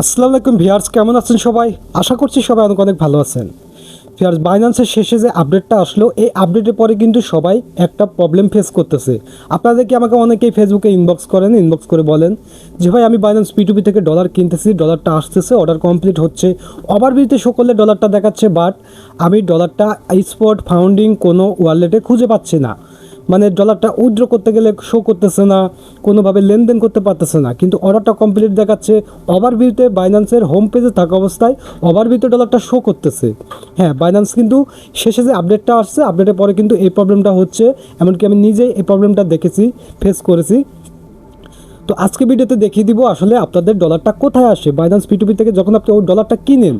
আসসালামু আলাইকুম ভিয়ার্স কেমন আছেন সবাই? আশা করছি সবাই অনেক অনেক ভালো আছেন। ভিয়ার্স বাইন্যান্সের শেষে যে আপডেটটা আসলো, এই আপডেটের পরে কিন্তু সবাই একটা প্রবলেম ফেস করতেছে। আপনাদের কি আমাকে অনেকেই ফেসবুকে ইনবক্স করেন? ইনবক্স করে বলেন যে, ভাই, আমি বাইন্যান্স পিটুপি থেকে ডলার কিনতেছি ডলারটা আসতেছে অর্ডার কমপ্লিট হচ্ছে। ওভারভিউতে শো করলে ডলারটা দেখাচ্ছে বাট আমি ডলারটা স্পট ফাউন্ডিং কোনো ওয়ালেটে খুঁজে পাচ্ছি না। মানে ডলারটা উইথড্র করতে গেলে শো করতেছে না, কোনোভাবে লেনদেন করতে পারতেছে না। কিন্তু অর্ডারটা কমপ্লিট দেখাচ্ছে ওভারভিউতে বাইন্যান্সের হোম পেজে থাকা অবস্থায় ওভারভিউতে ডলারটা শো করতেছে। হ্যাঁ বাইন্যান্স কিন্তু শেষে যে আপডেটটা আসছে আপডেটের পরে কিন্তু এই প্রবলেমটা হচ্ছে, এমনকি আমি নিজেই এই প্রবলেমটা দেখেছি ফেস করেছি। তো আজকে ভিডিওতে দেখিয়ে দিব আসলে আপনাদের ডলারটা কোথায় আসে। বাইন্যান্স পিটুপি থেকে যখন আপনি ওই ডলারটা কিনেন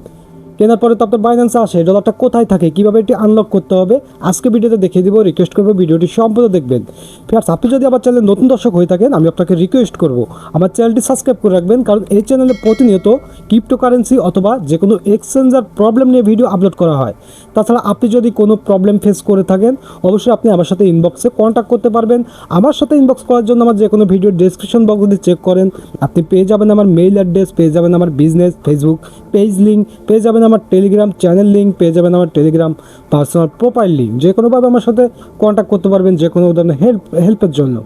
কেনার পরে তো আপনার বাইন্যান্সে আসে ডলারটা কোথায় থাকে, কীভাবে এটি আনলক করতে হবে, আজকে ভিডিওতে দেখিয়ে দিব রিকোয়েস্ট করব ভিডিওটি সম্পূর্ণ দেখবেন। ফিয়ার্স আপনি যদি আমার চ্যানেলে নতুন দর্শক হয়ে থাকেন, আমি আপনাকে রিকোয়েস্ট করব, আমার চ্যানেলটি সাবস্ক্রাইব করে রাখবেন, কারণ এই চ্যানেলে প্রতিনিয়ত ক্রিপ্টোকারেন্সি অথবা যে কোনো এক্সচেঞ্জার প্রবলেম নিয়ে ভিডিও আপলোড করা হয়। তাছাড়া আপনি যদি কোনো প্রবলেম ফেস করে থাকেন, অবশ্যই আপনি আমার সাথে ইনবক্সে কন্ট্যাক্ট করতে পারবেন। আমার সাথে ইনবক্স করার জন্য আমার যে কোনো ভিডিও ডেসক্রিপশন বক্স যদি চেক করেন, আপনি পেয়ে যাবেন আমার মেইল অ্যাড্রেস পেয়ে যাবেন আমার বিজনেস ফেসবুক পেজ লিঙ্ক পেয়ে যাবেন আমার টেলিগ্রাম চ্যানেল লিঙ্ক পেয়ে যাবেন, আমার টেলিগ্রাম পার্সোনাল প্রোফাইল লিঙ্ক যে কোনোভাবে আমার সাথে কন্ট্যাক্ট করতে পারবেন, যে কোনো ধরনের হেল্প হেল্পের জন্য।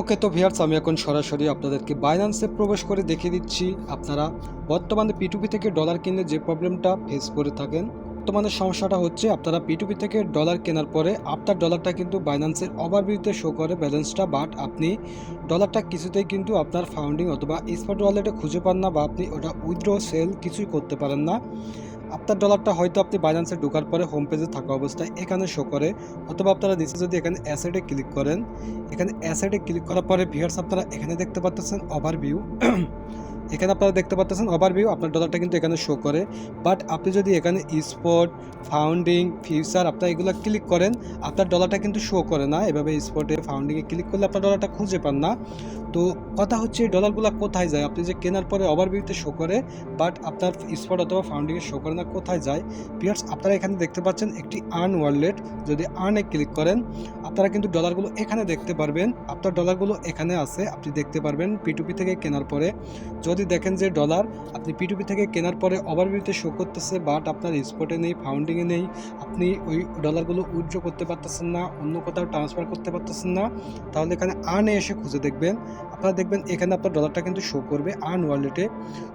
ওকে তো ভিয়ার্স আমি এখন সরাসরি আপনাদেরকে বাইন্যান্সে প্রবেশ করে দেখিয়ে দিচ্ছি। আপনারা বর্তমানে পিটুপি থেকে ডলার কিনলে যে প্রবলেমটা ফেস করে থাকেন বর্তমানে সমস্যাটা হচ্ছে আপনারা পিটুপি থেকে ডলার কেনার পরে আপনার ডলারটা কিন্তু বাইন্যান্সের ওভারভিউতে শো করে ব্যালেন্সটা বাট আপনি ডলারটা কিছুতেই কিন্তু আপনার ফাউন্ডিং অথবা স্পট ওয়ালেটে খুঁজে পান না বা আপনি ওটা উইথড্র সেল কিছুই করতে পারেন না। আপনার ডলারটা হয়তো আপনি বাইন্যান্সে ঢোকার পরে হোম পেজে থাকা অবস্থায় এখানে শো করে, অথবা আপনারা নিচে যদি এখানে অ্যাসেটে ক্লিক করেন, এখানে অ্যাসেটে ক্লিক করার পরে ভিউয়ার্স আপনারা এখানে দেখতে পাচ্ছেন ওভারভিউ এখানে আপনারা দেখতে পাচ্ছেন ওভারভিউ আপনার ডলারটা কিন্তু এখানে শো করে। বাট আপনি যদি এখানে স্পট ফাউন্ডিং ফিউচার আপনার এগুলো ক্লিক করেন, আপনার ডলারটা কিন্তু শো করে না। এভাবে স্পটে ফাউন্ডিংয়ে ক্লিক করলে আপনার ডলারটা খুঁজে পান না। তো কথা হচ্ছে এই ডলারগুলো কোথায় যায়? আপনি যে কেনার পরে ওভারভিউতে শো করে বাট আপনার স্পট অথবা ফাউন্ডিংয়ে শো করে না, কোথায় যায়? পিয়ার্স আপনারা এখানে দেখতে পাচ্ছেন একটি আর্ন ওয়ালেট যদি আর্নে ক্লিক করেন, আপনারা কিন্তু ডলারগুলো এখানে দেখতে পারবেন। আপনার ডলারগুলো এখানে আছে, আপনি দেখতে পারবেন পিটুপি থেকে কেনার পরে। যদি দেখেন যে ডলার আপনি পিটুপি থেকে কেনার পরে ওভারভিউতে শো করতেছে বাট আপনার স্পটে নেই ফাউন্ডিংয়ে নেই, আপনি ওই ডলারগুলো উইথড্র করতে পারতেছেন না, অন্য কোথাও ট্রান্সফার করতে পারতেছেন না, তাহলে এখানে আর্নে এসে খুঁজে দেখবেন। আপনারা দেখবেন এখানে আপনার ডলারটা কিন্তু শো করবে আর্ন ওয়ালেটে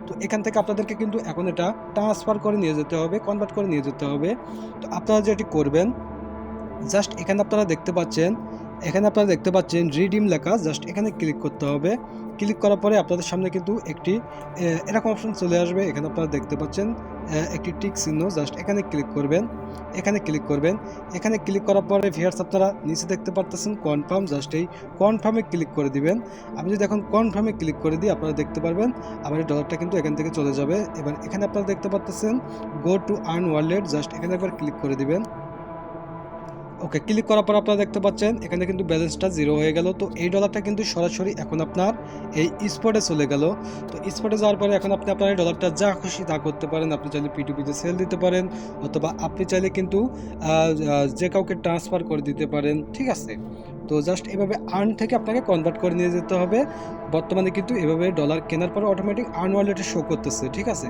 তো এখান থেকে আপনাদেরকে কিন্তু এখন এটা ট্রান্সফার করে নিয়ে যেতে হবে কনভার্ট করে নিয়ে যেতে হবে। তো আপনারা যেটি করবেন জাস্ট এখানে আপনারা দেখতে পাচ্ছেন এখানে আপনারা দেখতে পাচ্ছেন রিডিম লেখা জাস্ট এখানে ক্লিক করতে হবে। ক্লিক করার পরে আপনাদের সামনে কিন্তু একটি এরকম অপশন চলে আসবে। এখানে আপনারা দেখতে পাচ্ছেন একটি টিক চিহ্ন জাস্ট এখানে ক্লিক করবেন, এখানে ক্লিক করবেন। এখানে ক্লিক করার পরে ভিয়ার্স আপনারা নিচে দেখতে পারতেছেন কনফার্ম জাস্ট এই কনফার্মে ক্লিক করে দিবেন। আমি যদি এখন কনফার্মে ক্লিক করে দিই আপনারা দেখতে পারবেন আমার এই ডলারটা কিন্তু এখান থেকে চলে যাবে। এবার এখানে আপনারা দেখতে পারতেছেন go to earn wallet just এখানে একবার ক্লিক করে দিবেন। ওকে ক্লিক করার পর আপনারা দেখতে পাচ্ছেন, এখানে কিন্তু ব্যালেন্সটা জিরো হয়ে গেল। তো এই ডলারটা কিন্তু সরাসরি এখন আপনার এই স্পটে চলে গেল। তো স্পটে যাওয়ার পরে এখন আপনি আপনার এই ডলারটা যা খুশি তা করতে পারেন। আপনি চাইলে পিটিপিতে সেল দিতে পারেন অথবা আপনি চাইলে কিন্তু যে কাউকে ট্রান্সফার করে দিতে পারেন। ঠিক আছে? তো জাস্ট এভাবে আর্ন থেকে আপনাকে কনভার্ট করে নিয়ে যেতে হবে। বর্তমানে কিন্তু এভাবে ডলার কেনার পরে অটোমেটিক আর্ন ওয়ালেটে শো করতেছে, ঠিক আছে?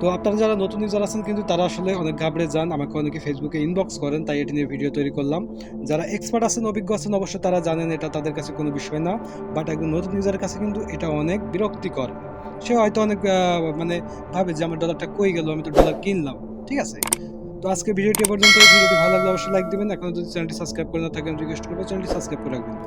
তো আপনারা যারা নতুন ইউজার আছেন কিন্তু তারা আসলে অনেক ঘাবড়ে যান, আমাকে অনেকে ফেসবুকে ইনবক্স করেন, তাই এটি নিয়ে ভিডিও তৈরি করলাম। যারা এক্সপার্ট আছেন, অভিজ্ঞ আছেন, অবশ্যই তারা জানেন এটা তাদের কাছে কোনো বিষয় না। বাট একজন নতুন ইউজারের কাছে কিন্তু এটা অনেক বিরক্তিকর। সে হয়তো অনেক মানে ভাবে যে আমার ডলারটা কই গেল, আমি তো ডলার কিনলাম, ঠিক আছে? তো আজকে ভিডিওটি পর্যন্ত ভিডিওটি ভালো লাগলে অবশ্যই লাইক দিবেন। এখন যদি চ্যানেলটি সাবস্ক্রাইব করে না থাকেন রিকোয়েস্ট করব চ্যানেলটি সাবস্ক্রাইব করে রাখবেন।